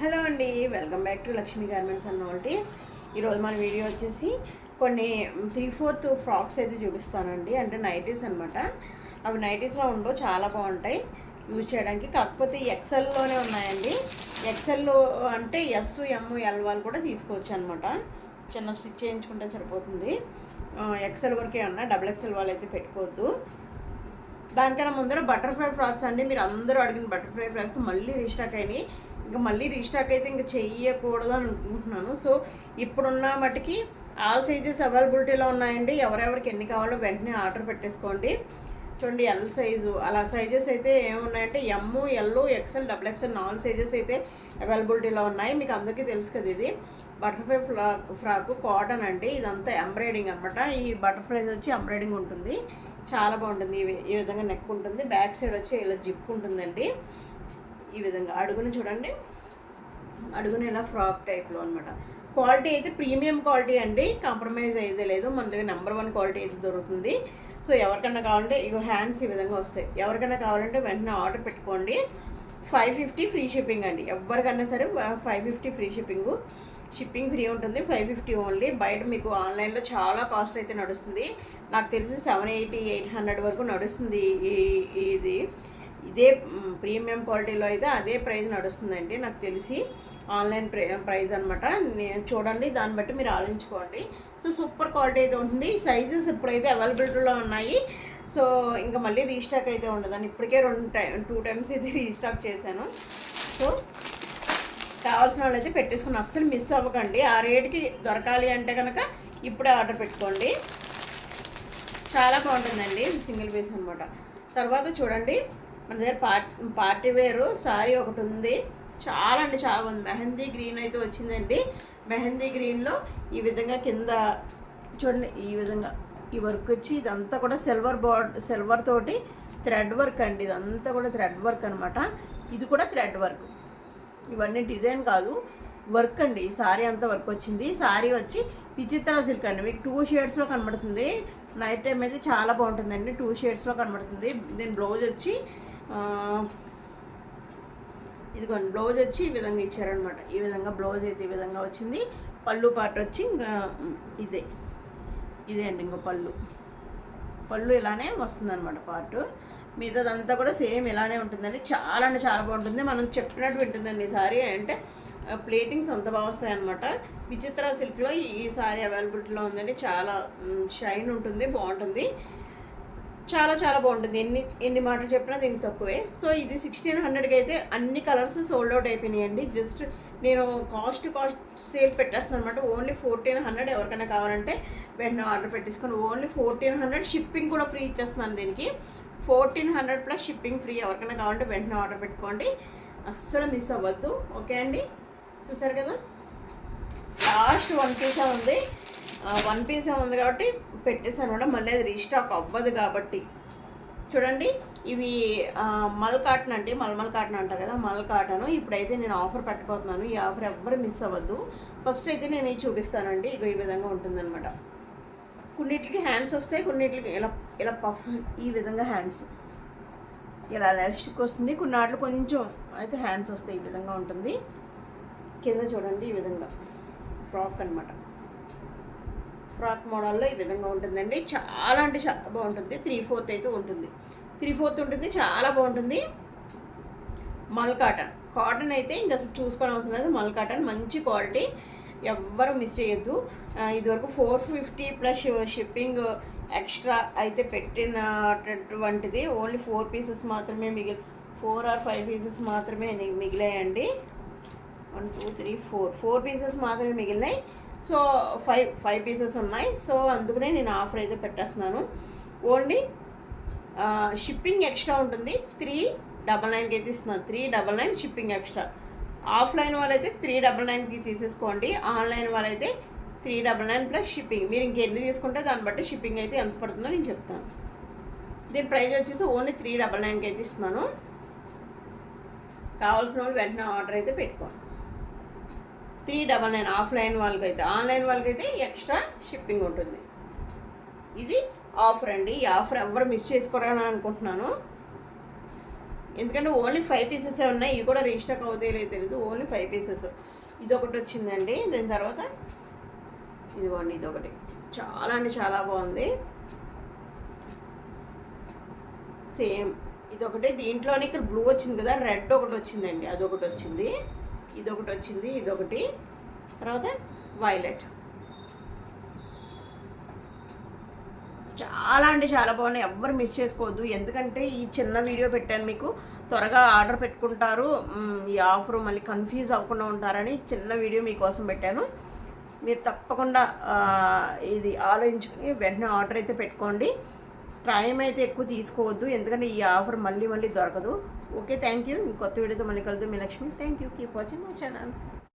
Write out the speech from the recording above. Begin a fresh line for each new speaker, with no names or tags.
Hello అండి welcome back to Lakshmi garments and నోల్టీ ఈరోజు మన వీడియో వచ్చేసి కొన్ని త్రీ ఫోర్త్ ఫ్రాక్స్ అయితే చూపిస్తానండి అంటే నైటీస్ అనమాట అవి నైటీస్లో ఉండవు చాలా బాగుంటాయి. యూజ్ చేయడానికి కాకపోతే ఎక్సెల్లోనే ఉన్నాయండి. ఎక్సెల్లో అంటే ఎస్ ఎమ్ ఎల్ వాళ్ళు కూడా తీసుకోవచ్చు అనమాట చిన్న స్టిచ్ చేయించుకుంటే సరిపోతుంది. ఎక్సెల్ వరకే ఉన్నా డబుల్ ఎక్సెల్ వాళ్ళు అయితే పెట్టుకోవద్దు. దానికన్నా ముందర బటర్ఫ్లై ఫ్రాక్స్ అండి మీరు అందరూ అడిగిన బటర్ఫ్లై ఫ్రాక్స్ మళ్ళీ రీస్టాక్ అయినాయి. ఇంకా మళ్ళీ రీస్టాక్ అయితే ఇంకా చెయ్యకూడదు అని అనుకుంటున్నాను. సో ఇప్పుడున్న మటుకి ఆల్ సైజెస్ అవైలబిలిటీలో ఉన్నాయండి. ఎవరెవరికి ఎన్ని కావాలో వెంటనే ఆర్డర్ పెట్టేసుకోండి. చూడండి ఎల్ సైజు అలా సైజెస్ అయితే ఏమున్నాయంటే M L XL double XL నాలుగు సైజెస్ అయితే అవైలబిలిటీలో ఉన్నాయి. మీకు అందరికీ తెలుసు కదా ఇది. బటర్ఫ్లై ఫ్రాక్ ఫ్రాక్ కాటన్ అండి. ఇదంతా ఎంబ్రాయిడింగ్ అనమాట ఈ బటర్ఫ్లైస్ వచ్చి ఎంబ్రాయిడింగ్ ఉంటుంది. చాలా బాగుంటుంది. ఈ విధంగా నెక్ ఉంటుంది. బ్యాక్ సైడ్ వచ్చి ఇలా జిప్ ఉంటుందండి. ఈ విధంగా. అడుగుని చూడండి. అడుగుని ఇలా ఫ్రాక్ టైప్లో అనమాట క్వాలిటీ అయితే ప్రీమియం క్వాలిటీ అండి. కాంప్రమైజ్ అయితే లేదు. మన దగ్గర నెంబర్ వన్ క్వాలిటీ అయితే దొరుకుతుంది. సో ఎవరికైనా కావాలంటే ఇగో హ్యాండ్స్ ఈ విధంగా వస్తాయి. ఎవరికైనా కావాలంటే వెంటనే ఆర్డర్ పెట్టుకోండి. ఫైవ్ ఫిఫ్టీ ఫ్రీ షిప్పింగ్ అండి. ఎవరికైనా సరే five fifty free shipping shipping free ఉంటుంది. ఫైవ్ ఫిఫ్టీ ఓన్లీ బయట మీకు ఆన్లైన్లో చాలా కాస్ట్ అయితే నడుస్తుంది. నాకు తెలిసి సెవెన్ ఎయిటీ ఎయిట్ హండ్రెడ్ వరకు నడుస్తుంది ఈ ఇది. ఇదే ప్రీమియం క్వాలిటీలో అయితే అదే ప్రైస్ నడుస్తుందండి నాకు తెలిసి. ఆన్లైన్ ప్రై ప్రైస్ అనమాట నేను చూడండి దాన్ని బట్టి మీరు ఆలోచించుకోండి. సో సూపర్ క్వాలిటీ అయితే ఉంటుంది. సైజెస్ ఇప్పుడైతే అవైలబిలిటీలో ఉన్నాయి. సో ఇంకా మళ్ళీ రీస్టాక్ అయితే ఉండదని ఇప్పటికే రెండు టైం టూ టైమ్స్ అయితే రీస్టాక్ చేశాను. సో కావాల్సిన వాళ్ళు అయితే పెట్టేసుకుని అస్సలు మిస్ అవ్వకండి. ఆ రేట్కి దొరకాలి అంటే కనుక ఇప్పుడే ఆర్డర్ పెట్టుకోండి. చాలా బాగుంటుందండి సింగిల్ పీస్ అనమాట తర్వాత చూడండి. మన దగ్గర పార్టీ పార్టీ వేరు సారీ ఒకటి ఉంది. చాలా అంటే చాలా బాగుంది. మెహందీ గ్రీన్ అయితే వచ్చిందండి. మెహందీ గ్రీన్లో ఈ విధంగా కింద చూడండి ఈ విధంగా ఈ వర్క్ వచ్చి ఇదంతా కూడా సిల్వర్ బోర్డ్ సిల్వర్ తోటి థ్రెడ్ వర్క్ అండి. ఇదంతా కూడా థ్రెడ్ వర్క్ అనమాట ఇది కూడా థ్రెడ్ వర్క్ ఇవన్నీ డిజైన్ కాదు వర్క్ అండి. ఈ సారీ అంతా వర్క్ వచ్చింది. సారీ వచ్చి విచిత్ర సిల్క్ అండి. మీకు టూ షేడ్స్లో కనబడుతుంది. నైట్ టైం అయితే చాలా బాగుంటుందండి. టూ షేడ్స్లో కనబడుతుంది. దీని బ్లౌజ్ వచ్చి ఇదిగోండి బ్లౌజ్ వచ్చి ఈ విధంగా ఇచ్చారనమాట ఈ విధంగా బ్లౌజ్ అయితే ఈ విధంగా వచ్చింది. పళ్ళు పార్ట్ వచ్చి ఇంకా ఇదే. ఇదే అండి ఇంకో పళ్ళు. పళ్ళు ఇలానే వస్తుందన్నమాట పార్ట్ మిగతాదంతా కూడా సేమ్ ఇలానే ఉంటుందండి. చాలా అంటే చాలా బాగుంటుంది. మనం చెప్పినట్టు వింటుందండి ఈ సారీ. అంటే ప్లేటింగ్స్ అంత బాగా వస్తాయనమాట విచిత్ర సిల్క్లో ఈ సారీ అవైలబిలిటీలో ఉందండి. చాలా షైన్ ఉంటుంది బాగుంటుంది. చాలా చాలా బాగుంటుంది. ఎన్ని ఎన్ని మాటలు చెప్పినా దీనికి తక్కువే. సో ఇది సిక్స్టీన్ హండ్రెడ్కి అయితే అన్ని కలర్స్ సోల్డ్ అవుట్ అయిపోయినాయండి. జస్ట్ నేను కాస్ట్ కాస్ట్ సేల్ పెట్టేస్తున్నాను అనమాట ఓన్లీ ఫోర్టీన్ హండ్రెడ్ ఎవరికైనా కావాలంటే వెంటనే ఆర్డర్ పెట్టేసుకొని ఓన్లీ ఫోర్టీన్ హండ్రెడ్ షిప్పింగ్ కూడా ఫ్రీ ఇచ్చేస్తున్నాను దీనికి. Fourteen hundred plus shipping free ఎవరికైనా కావాలంటే వెంటనే ఆర్డర్ పెట్టుకోండి. అస్సలు మిస్ అవ్వద్దు. ఓకే అండి? చూసారు కదా? లాస్ట్ వన్ పీసా ఉంది వన్ పీసే ఉంది కాబట్టి పెట్టేసాను కూడా మళ్ళీ అది రీస్టాక్ అవ్వదు కాబట్టి. చూడండి ఇవి మల్ కాటన్ అండి. మల్మల్ కాటన్ అంటారు కదా మల్ కాటన్ ఇప్పుడైతే నేను ఆఫర్ పెట్టబోతున్నాను. ఈ ఆఫర్ ఎవ్వరు మిస్ అవ్వద్దు. ఫస్ట్ అయితే నేను ఇది చూపిస్తానండి. ఇక ఈ విధంగా ఉంటుందన్నమాట. కొన్నిటికి హ్యాండ్స్ వస్తాయి కొన్నిటికి ఇలా ఇలా పఫ్ ఈ విధంగా హ్యాండ్స్ ఇలా లెఫ్ట్కి వస్తుంది. కొన్నాళ్ళు కొంచెం అయితే హ్యాండ్స్ వస్తాయి. ఈ విధంగా ఉంటుంది. కింద చూడండి ఈ విధంగా. ఫ్రాక్ అన్నమాట. ఫ్రాక్ మోడల్లో ఈ విధంగా ఉంటుందండి. చాలా అంటే చాలా బాగుంటుంది. త్రీ ఫోర్త్ అయితే ఉంటుంది. త్రీ ఫోర్త్ ఉంటుంది. చాలా బాగుంటుంది. మల్ కాటన్. కాటన్ అయితే ఇంకా అసలు చూసుకోవడం అవసరం లేదు. మల్ కాటన్ మంచి క్వాలిటీ. ఎవ్వరు మిస్ చేయొద్దు. ఇదివరకు four fifty plus shipping extra అయితే పెట్టినటువంటిది. ఓన్లీ ఫోర్ పీసెస్ మాత్రమే మిగిలి ఫోర్ ఆర్ ఫైవ్ పీసెస్ మాత్రమే మిగిలాయండి. One two three four. Four pieces మాత్రమే మిగిలినాయి. సో ఫైవ్ ఫైవ్ పీసెస్ ఉన్నాయి. సో అందుకనే నేను ఆఫర్ అయితే పెట్టేస్తున్నాను. ఓన్లీ షిప్పింగ్ ఎక్స్ట్రా ఉంటుంది. త్రీ డబల్ నైన్కి అయితే ఇస్తున్నాను. Three double nine shipping extra. Offline వాళ్ళైతే త్రీ డబల్ నైన్కి తీసేసుకోండి. ఆన్లైన్ వాళ్ళైతే three double nine plus shipping. మీరు ఇంకెన్ని తీసుకుంటే దాన్ని బట్టి షిప్పింగ్ అయితే ఎంత పడుతుందో నేను చెప్తాను. దీని ప్రైస్ వచ్చేసి ఓన్లీ త్రీ డబల్ నైన్కి అయితే ఇస్తున్నాను. కావాల్సిన వాళ్ళు వెంటనే ఆర్డర్ అయితే పెట్టుకోండి. త్రీ డబల్ నైన్ ఆఫ్లైన్ వాళ్ళకైతే ఆన్లైన్ వాళ్ళకైతే ఎక్స్ట్రా షిప్పింగ్ ఉంటుంది. ఇది ఆఫర్ అండి ఈ ఆఫర్ ఎవరు మిస్ చేసుకోరని అనుకుంటున్నాను. ఎందుకంటే ఓన్లీ ఫైవ్ పీసెస్ ఉన్నాయి. ఇవి కూడా రీస్టాక్ అవుతాయి లేదు తెలియదు ఓన్లీ ఫైవ్ పీసెస్. ఇది ఒకటి వచ్చిందండి. దాని తర్వాత ఇదిగోండి ఇది ఒకటి చాలా అంటే చాలా బాగుంది. సేమ్. ఇది ఒకటి దీంట్లోనే ఇక్కడ బ్లూ వచ్చింది కదా రెడ్ ఒకటి వచ్చిందండి. అదొకటి వచ్చింది. ఇది ఒకటి వచ్చింది ఇది ఒకటి తర్వాత వైలెట్. చాలా అంటే చాలా బాగున్నాయి. ఎవ్వరు మిస్ చేసుకోవద్దు. ఎందుకంటే ఈ చిన్న వీడియో పెట్టాను మీకు. త్వరగా ఆర్డర్ పెట్టుకుంటారు. ఈ ఆఫర్ మళ్ళీ కన్ఫ్యూజ్ అవ్వకుండా ఉంటారని చిన్న వీడియో మీకోసం పెట్టాను. మీరు తప్పకుండా ఇది ఆలోచించుకుని వెంటనే ఆర్డర్ అయితే పెట్టుకోండి. టైం అయితే ఎక్కువ తీసుకోవద్దు ఎందుకంటే ఈ ఆఫర్ మళ్ళీ మళ్ళీ దొరకదు. Okay thank you. కొత్త వీడియోతో మళ్ళీ కలుద్దాం. మీ Lakshmi. Thank you. Keep watching my channel.